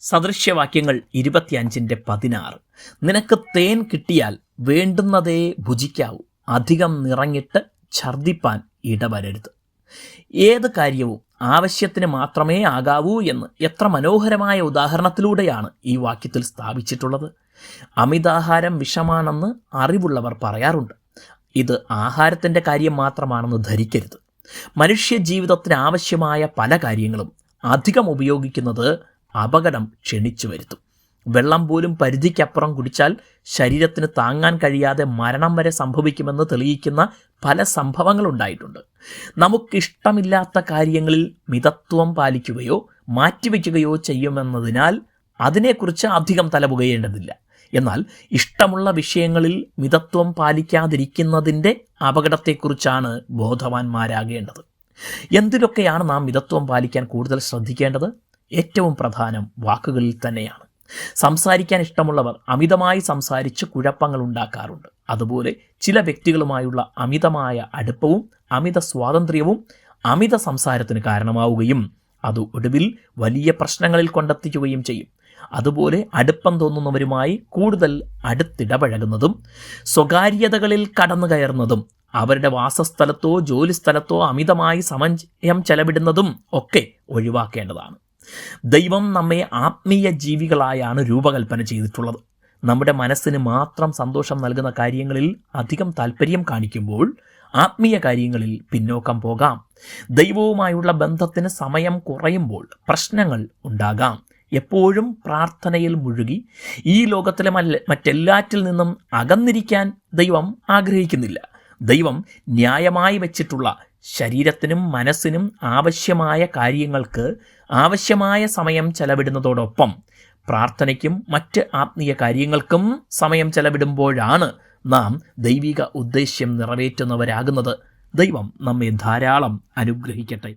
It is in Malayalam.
സദൃശ്യവാക്യങ്ങൾ ഇരുപത്തിയഞ്ചിന്റെ പതിനാറ്. നിനക്ക് തേൻ കിട്ടിയാൽ വേണ്ടുന്നതേ ഭുജിക്കാവൂ. അധികം നിറഞ്ഞിട്ട് ഛർദിപ്പാൻ ഇടവരരുത്. ഏത് കാര്യവും ആവശ്യത്തിന് മാത്രമേ ആകാവൂ എന്ന് എത്ര മനോഹരമായ ഉദാഹരണത്തിലൂടെയാണ് ഈ വാക്യത്തിൽ സ്ഥാപിച്ചിട്ടുള്ളത്. അമിതാഹാരം വിഷമാണെന്ന് അറിവുള്ളവർ പറയാറുണ്ട്. ഇത് ആഹാരത്തിന്റെ കാര്യം മാത്രമാണെന്ന് ധരിക്കരുത്. മനുഷ്യ ജീവിതത്തിന് ആവശ്യമായ പല കാര്യങ്ങളും അധികം ഉപയോഗിക്കുന്നത് അപകടം ക്ഷണിച്ചു വരുത്തും. വെള്ളം പോലും പരിധിക്കപ്പുറം കുടിച്ചാൽ ശരീരത്തിന് താങ്ങാൻ കഴിയാതെ മരണം വരെ സംഭവിക്കുമെന്ന് തെളിയിക്കുന്ന പല സംഭവങ്ങളുണ്ടായിട്ടുണ്ട് നമുക്കിഷ്ടമില്ലാത്ത കാര്യങ്ങളിൽ മിതത്വം പാലിക്കുകയോ മാറ്റിവെക്കുകയോ ചെയ്യുമെന്നതിനാൽ അതിനെക്കുറിച്ച് അധികം തലപുകയേണ്ടതില്ല. എന്നാൽ ഇഷ്ടമുള്ള വിഷയങ്ങളിൽ മിതത്വം പാലിക്കാതിരിക്കുന്നതിന്റെ അപകടത്തെക്കുറിച്ചാണ് ബോധവാന്മാരാകേണ്ടത്. എന്തിലൊക്കെയാണ് നാം മിതത്വം പാലിക്കാൻ കൂടുതൽ ശ്രദ്ധിക്കേണ്ടത്? ഏറ്റവും പ്രധാനം വാക്കുകളിൽ തന്നെയാണ്. സംസാരിക്കാൻ ഇഷ്ടമുള്ളവർ അമിതമായി സംസാരിച്ച് കുഴപ്പങ്ങൾ ഉണ്ടാക്കാറുണ്ട്. അതുപോലെ ചില വ്യക്തികളുമായുള്ള അമിതമായ അടുപ്പവും അമിത സ്വാതന്ത്ര്യവും അമിത സംസാരത്തിന് കാരണമാവുകയും അത് ഒടുവിൽ വലിയ പ്രശ്നങ്ങളിൽ കൊണ്ടെത്തിക്കുകയും ചെയ്യും. അതുപോലെ അടുപ്പം തോന്നുന്നവരുമായി കൂടുതൽ അടുത്തിടപഴകുന്നതും സ്വകാര്യതകളിൽ കടന്നു കയറുന്നതും അവരുടെ വാസസ്ഥലത്തോ ജോലിസ്ഥലത്തോ അമിതമായി സമയം ചെലവിടുന്നതും ഒക്കെ ഒഴിവാക്കേണ്ടതാണ്. ദൈവം നമ്മെ ആത്മീയ ജീവികളായാണ് രൂപകൽപ്പന ചെയ്തിട്ടുള്ളത്. നമ്മുടെ മനസ്സിന് മാത്രം സന്തോഷം നൽകുന്ന കാര്യങ്ങളിൽ അധികം താല്പര്യം കാണിക്കുമ്പോൾ ആത്മീയ കാര്യങ്ങളിൽ പിന്നോക്കം പോകാം. ദൈവവുമായുള്ള ബന്ധത്തിന് സമയം കുറയുമ്പോൾ പ്രശ്നങ്ങൾ ഉണ്ടാകാം. എപ്പോഴും പ്രാർത്ഥനയിൽ മുഴുകി ഈ ലോകത്തിലെ മറ്റെല്ലാറ്റിൽ നിന്നും അകന്നിരിക്കാൻ ദൈവം ആഗ്രഹിക്കുന്നില്ല. ദൈവം ന്യായമായി വെച്ചിട്ടുള്ള ശരീരത്തിനും മനസ്സിനും ആവശ്യമായ കാര്യങ്ങൾക്ക് ആവശ്യമായ സമയം ചെലവിടുന്നതോടൊപ്പം പ്രാർത്ഥനയ്ക്കും മറ്റ് ആത്മീയ കാര്യങ്ങൾക്കും സമയം ചെലവിടുമ്പോഴാണ് നാം ദൈവിക ഉദ്ദേശ്യം നിറവേറ്റുന്നവരാകുന്നത്. ദൈവം നമ്മെ ധാരാളം അനുഗ്രഹിക്കട്ടെ.